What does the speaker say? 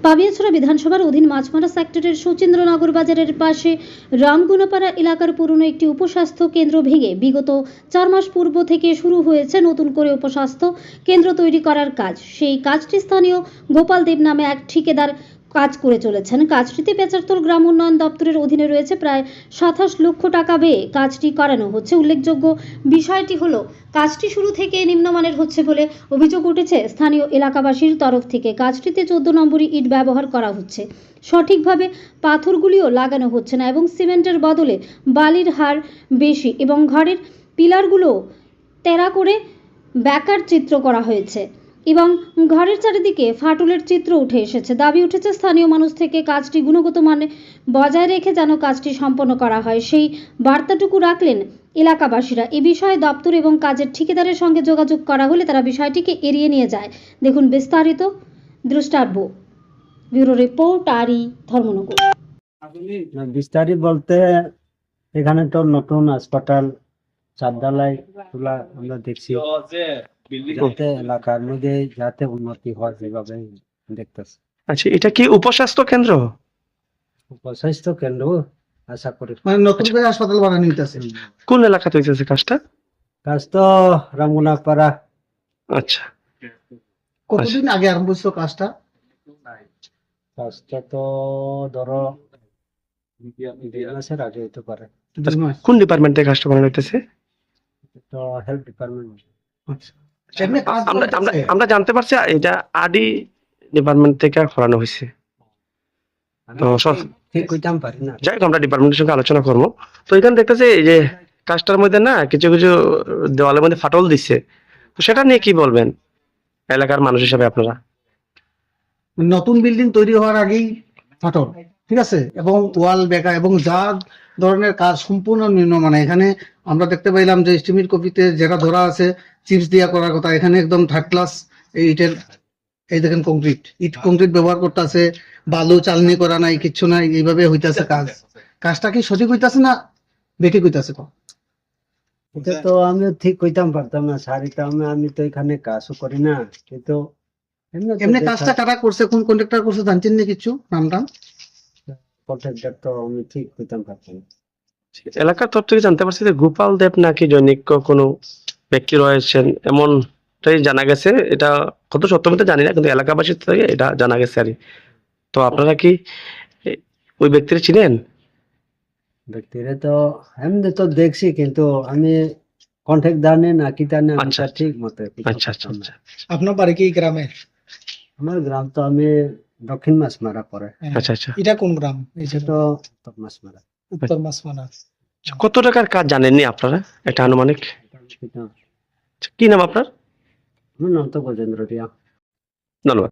পাবিয়াছড়া বিধানসভার অধীন মাছমারা সেক্টরের শচীন্দ্রনগর বাজারের পাশে রামগুনাপাড়া এলাকার পুরনো একটি উপস্বাস্থ্য কেন্দ্র ভেঙে বিগত চার মাস পূর্ব থেকে শুরু হয়েছে নতুন করে উপস্বাস্থ্য কেন্দ্র তৈরি করার কাজ। সেই কাজটি স্থানীয় গোপাল দেব নামে এক ঠিকাদার কাজ করে চলেছেন। কাজটিতে পেচারতল গ্রাম উন্নয়ন দপ্তরের অধীনে রয়েছে প্রায় সাতাশ লক্ষ টাকা ব্যয়ে কাজটি করানো হচ্ছে। উল্লেখযোগ্য বিষয়টি হলো, কাজটি শুরু থেকে নিম্নমানের হচ্ছে বলে অভিযোগ উঠেছে স্থানীয় এলাকাবাসীর তরফ থেকে। কাজটিতে চোদ্দ নম্বরই ইট ব্যবহার করা হচ্ছে। সঠিকভাবে পাথরগুলিও লাগানো হচ্ছে না এবং সিমেন্টের বদলে বালির হার বেশি এবং ঘরের পিলারগুলো তেরা করে ব্যাকার চিত্র করা হয়েছে। এবং ঘরের চারিদিকে ফাটলের চিত্র উঠে এসেছে। দাবি উঠেছে স্থানীয় মানুষ থেকে কাজটি গুণগত মানে বজায় রেখে যেন কাজটি সম্পন্ন করা হয়। সেই বার্তাটুকু রাখলেন এলাকাবাসীরা। এ বিষয়ে দপ্তর এবং কাজের ঠিকাদারের সঙ্গে যোগাযোগ করা হলে তারা বিষয়টিকে এড়িয়ে নিয়ে যায়। দেখুন বিস্তারিত দ্রষ্টাব্য ব্যুরো রিপোর্ট আরই ধর্মনগর। বিস্তারিত বলতে এখানে তো নতুন হাসপাতাল চারদালাই তোলা আমরা দেখছি। এলাকার মধ্যে যাতে উন্নতি হয় সেভাবে দেখতেছি। আচ্ছা এটা কি উপস্বাস্থ্য কেন্দ্র? উপস্বাস্থ্য কেন্দ্র আশা করি। মানে নতুন করে হাসপাতাল বানানো হইতাছে। কোন এলাকাতে হইতেছে কাজটা? কাজ তো রামগুনাপাড়া আচ্ছা। কতদিন আগে আরম্ভ হয়েছিল কাজটা? কাজটা তো ধরো মাসের আগে হতে পারে। কোন ডিপার্টমেন্ট থেকে কাজটা করানো হইতেছে? তো হেলথ ডিপার্টমেন্ট। আচ্ছা। আমরা জানতে পারছি এটা আডি ডিপার্টমেন্ট থেকে করানো হয়েছে। তো সব- ঠিক কইতাম পারি না। যাই হোক আমরা ডিপার্টমেন্টের সঙ্গে আলোচনা করব। তো এখানে দেখতেছি যে কাজটার মধ্যে না কিছু কিছু দেওয়ালের মধ্যে ফাটল দিচ্ছে তো সেটা নিয়ে কি বলবেন এলাকার মানুষ হিসাবে আপনারা? নতুন বিল্ডিং তৈরি হওয়ার আগেই ফাটল ঠিক আছে? এবং ওয়াল বেকা এবং যা ধরনের কাজ সম্পূর্ণ নিম্ন মানে এখানে আমরা দেখতে পাইলাম যে স্টিমির কপিতে যেটা ধরা আছে চিপস দিয়া করার কথা এখানে একদম থার্ড ক্লাস এই ইটের এই দেখেন কংক্রিট ইট কংক্রিট ব্যবহার করতে আছে বালু চালনি করা নাই কিচ্ছু নাই এইভাবে হইতাছে কাজ। কাজটা কি সঠিক হইতাছে না বেঠিক হইতাছে তো এটা তো আমি ঠিক কইতাম পারতাম না এটা আমি আমি তো এখানে কাজও করি না কিন্তু এমনি কাজটা কারা করছে কোন কন্ট্রাক্টর করছে জানছেন না কিছু? নামটা কন্ট্রাক্টর তো আমি ঠিক কইতাম পারতাম না। এলাকার তরফ থেকে জানতে পারছি যে গোপাল দেব নাকি জৈনিক কোনো ব্যক্তি রয়েছেন? এমনটাই জানা গেছে। এটা কত সত্য মিথ্যা জানি না কিন্তু এলাকাবাসীর থেকে এটা জানা গেছে আর কি। তো আপনারা কি ওই ব্যক্তির চিনেন? ব্যক্তিরে তো এমনি তো দেখছি কিন্তু আমি কন্ট্যাক্ট জানি না কি আমি আচ্ছা, ঠিক মতো আচ্ছা আচ্ছা আচ্ছা। আপনার বাড়ি কি গ্রামে? আমার গ্রাম তো আমি দক্ষিণ মাছমারা পরে। আচ্ছা আচ্ছা। এটা কোন গ্রাম? এটা তো মাছমারা। উত্তর মাসমানা আচ্ছা, কত টাকার কাজ জানেননি আপনারা? এটা আনুমানিক? কি নাম আপনার? আমার নাম তো গজেন্দ্র রিয়া ধন্যবাদ।